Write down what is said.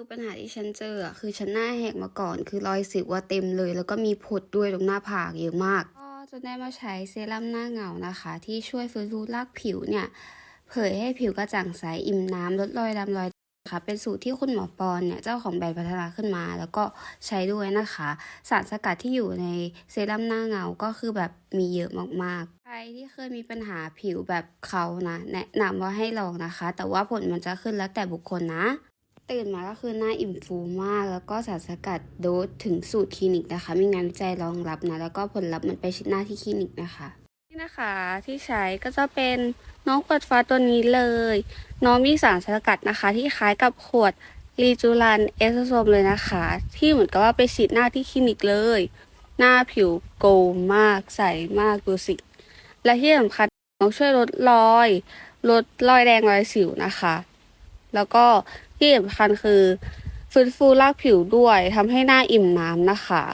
คือปัญหาที่ฉันเจออะคือฉันหน้าแหกมาก่อน คือรอยสิวว่าเต็มเลย แล้วก็มีผดด้วยตรงหน้าผากเยอะมาก ก็จะได้มาใช้เซรั่มหน้าเงานะคะ ที่ช่วยฟื้นฟูรากผิวเนี่ย เผยให้ผิวกระจ่างใสอิ่มน้ำลดรอยดำรอยนะคะเป็นสูตรที่คุณหมอปอนเนี่ยเจ้าของแบรนด์พัฒนาขึ้นมา แล้วก็ใช้ด้วยนะคะ สารสกัดที่อยู่ในเซรั่มหน้าเงาก็คือแบบมีเยอะมากๆ ใครที่เคยมีปัญหาผิวแบบเขานะ แนะนำว่าให้ลองนะคะ แต่ว่าผลมันจะขึ้นแล้วแต่บุคคลนะ ตื่นมาก็คือหน้าอิ่มฟูมาก แล้วก็สารสกัดโดสถึงสูตรคลินิกนะคะ มีงานวิจัยรองรับนะ แล้วก็ผลลัพธ์มันไปชิดหน้าที่คลินิกนะคะ นี่นะคะที่ใช้ก็จะเป็นน้องเปิดฟ้าตัวนี้เลย น้องมีสารสกัดนะคะ ที่คล้ายกับขวดรีจูรันเอสโซมเลยนะคะ ที่เหมือนกับว่าไปฉีดหน้าที่คลินิกเลย หน้าผิวโกลมมากใสมากดูสิ และที่สำคัญน้องช่วยลดรอย ลดรอยแดงรอยสิวนะคะ แล้วก็ที่สำคัญคือฟื้นฟูรากผิวด้วยทำให้หน้าอิ่มน้ำนะคะ